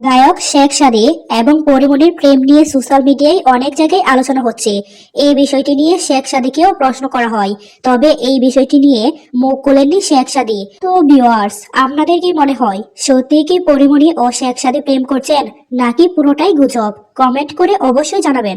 গায়ক শেখ সাদে এবং পরিমণির প্রেম নিয়ে সোশ্যাল মিডিয়ায় অনেক জায়গায় আলোচনা হচ্ছে। এই বিষয়টি নিয়ে শেখ সাদিকেও প্রশ্ন করা হয়। তবে এই বিষয়টি নিয়ে মুখ খুলেননি শেখ সাদি। তো ভিউয়ার্স আপনাদের কি মনে হয় সত্যি কি পরিমণি ও শেখ সাদি প্রেম করছেন, নাকি পুরোটাই গুজব? কমেন্ট করে অবশ্যই জানাবেন।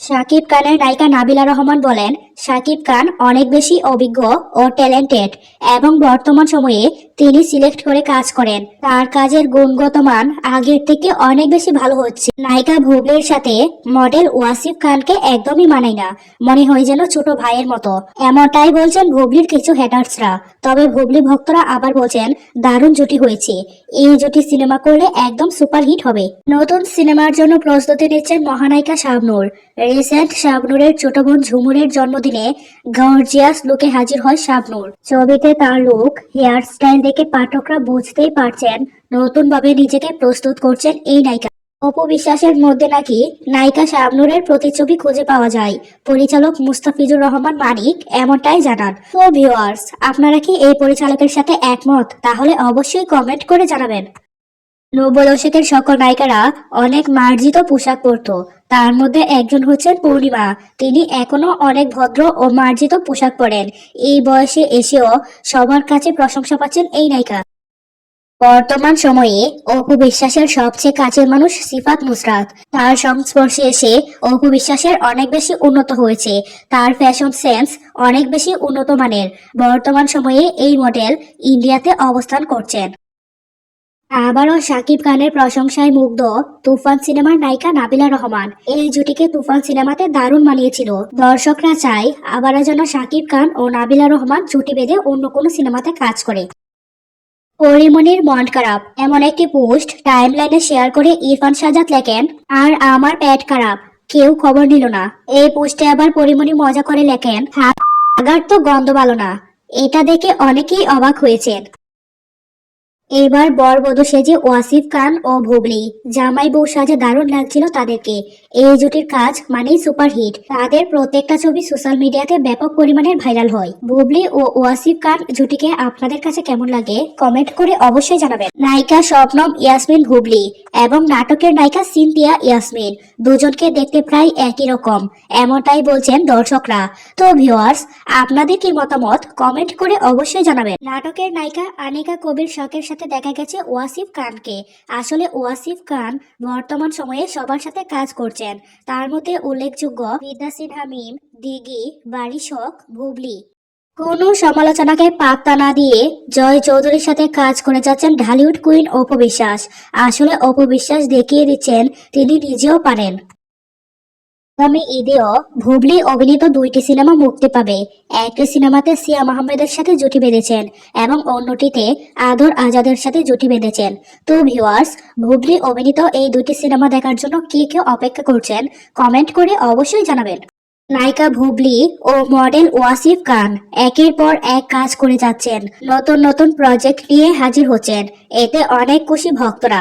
শাকিব খানের নায়িকা নাবিলা রহমান বলেন শাকিব খান অনেক বেশি অভিজ্ঞ ও ট্যালেন্টেড এবং বর্তমান সময়ে তিনি সিলেক্ট করে কাজ করেন। তার কাজের গুণগত মান আগের থেকে অনেক বেশি ভালো হচ্ছে। নায়িকা ভুবলির সাথে মডেল ওয়াসিফ খানকে একদমই মানায় না। মনে হয় যেন ছোট ভাইয়ের মতো। এমনটাই বলছেন ভুবলির কিছু হেটার্সরা তবে ভুবলি ভক্তরা আবার বলছেন, দারুণ জুটি হয়েছে। এই জুটি সিনেমা করলে একদম সুপারহিট হবে। নতুন সিনেমার জন্য প্রস্তুতি নিচ্ছেন মহানায়িকা শাবনূর। রিসেন্ট শাবনূরের ছোট বোন ঝুমুরের জন্মদিনে গর্জিয়াস লুকে হাজির হয় শাবনূর। ছবিতে তার লুক হেয়ার স্টাইল দেখে পাঠকরা বুঝতেই পারছেন নতুন ভাবে নিজেকে প্রস্তুত করছেন এই নায়িকা। অপু বিশ্বাসের মধ্যে নাকি নায়িকা শাবনূরের প্রতিচ্ছবি খুঁজে পাওয়া যায়। পরিচালক মুস্তাফিজুর রহমান মানিক এমনটাই জানান। তো ভিউয়ার্স আপনারা কি এই পরিচালকের সাথে একমত? তাহলে অবশ্যই কমেন্ট করে জানাবেন। নব্বই দশকের সকল নায়িকারা অনেক মার্জিত পোশাক পরতো। তার মধ্যে একজন হচ্ছেন পূর্ণিমা। তিনি এখনও অনেক ভদ্র ও মার্জিত পোশাক পরেন। এই বয়সে এসেও সবার কাছে প্রশংসা পাচ্ছেন এই নায়িকা। বর্তমান সময়ে অপু বিশ্বাসের সবচেয়ে কাছের মানুষ সিফাত নুসরাত। তার সংস্পর্শে এসে অপু বিশ্বাসের অনেক বেশি উন্নত হয়েছে। তার ফ্যাশন সেন্স অনেক বেশি উন্নত মানের। বর্তমান সময়ে এই মডেল ইন্ডিয়াতে অবস্থান করছেন। আবারও শাকিব খানের প্রশংসায় মুগ্ধ তুফান সিনেমার নায়িকা নাবিলা রহমান। এই জুটিকে তুফান সিনেমাতে দারুণ মানিয়েছিল। দর্শকরা চায় আবারও যেন শাকিব খান ও নাবিলা রহমান জুটি বেঁধে অন্য কোনো সিনেমাতে কাজ করে। পরিমণির মন খারাপ। এমন একটি পোস্ট টাইমলাইনে শেয়ার করে ইরফান সাজাদ লেখেন, আর আমার পেট খারাপ। কেউ খবর নিল না। এই পোস্টে আবার পরিমণি মজা করে লেখেন আগার তো গন্ধ ভালো না। এটা দেখে অনেকেই অবাক হয়েছেন। এবার বর বধূ সেজে ওয়াসিফ খান ও ভুবলি জামাই বউ সাজে দারুণ লাগছিল তাদেরকে। এই জুটির কাজ মানেই সুপারহিট। তাদের প্রত্যেকটা ছবি সোশ্যাল মিডিয়াতে ব্যাপক পরিমাণের ভাইরাল হয়। বুবলি ও ওয়াসিফ খান জুটিকে আপনাদের কাছে কেমন লাগে কমেন্ট করে অবশ্যই জানাবেন। নায়িকা স্বপ্নম ইয়াসমিন ভুবলি এবং নাটকের নায়িকা সিনথিয়া ইয়াসমিন দুজনকে দেখতে প্রায় একই রকম, এমনটাই বলছেন দর্শকরা। তো ভিউয়ার্স, আপনাদের কি মতামত? কমেন্ট করে অবশ্যই জানাবেন। নাটকের নায়িকা আনিকা কবির শখের সাথে দেখা গেছে ওয়াসিফ খানকে। আসলে ওয়াসিফ খান বর্তমান সময়ে সবার সাথে কাজ করছেন। তার মধ্যে উল্লেখযোগ্য বিদ্যা সিনহা মিম, দিঘি বাড়ি শখ ভুবলি কোনো সমালোচনাকে পাত্তা না দিয়ে জয় চৌধুরীর সাথে কাজ করে যাচ্ছেন ঢালিউড কুইন অপু বিশ্বাস। আসলে অপবিশ্বাস দেখিয়ে দিচ্ছেন তিনি নিজেও পারেন। আগামী ঈদেও ভুবলি অভিনীত দুইটি সিনেমা মুক্তি পাবে। একটি সিনেমাতে সিয়াম আহমেদের সাথে জুটি বেঁধেছেন এবং অন্যটিতে আদর আজাদের সাথে জুটি বেঁধেছেন। তো ভিউয়ার্স ভুবলি অভিনীত এই দুটি সিনেমা দেখার জন্য কে কে অপেক্ষা করছেন কমেন্ট করে অবশ্যই জানাবেন। নায়িকা ভুবলি ও মডেল ওয়াসিফ খান একের পর এক কাজ করে যাচ্ছেন। নতুন নতুন প্রজেক্ট নিয়ে হাজির হচ্ছেন। এতে অনেক খুশি ভক্তরা।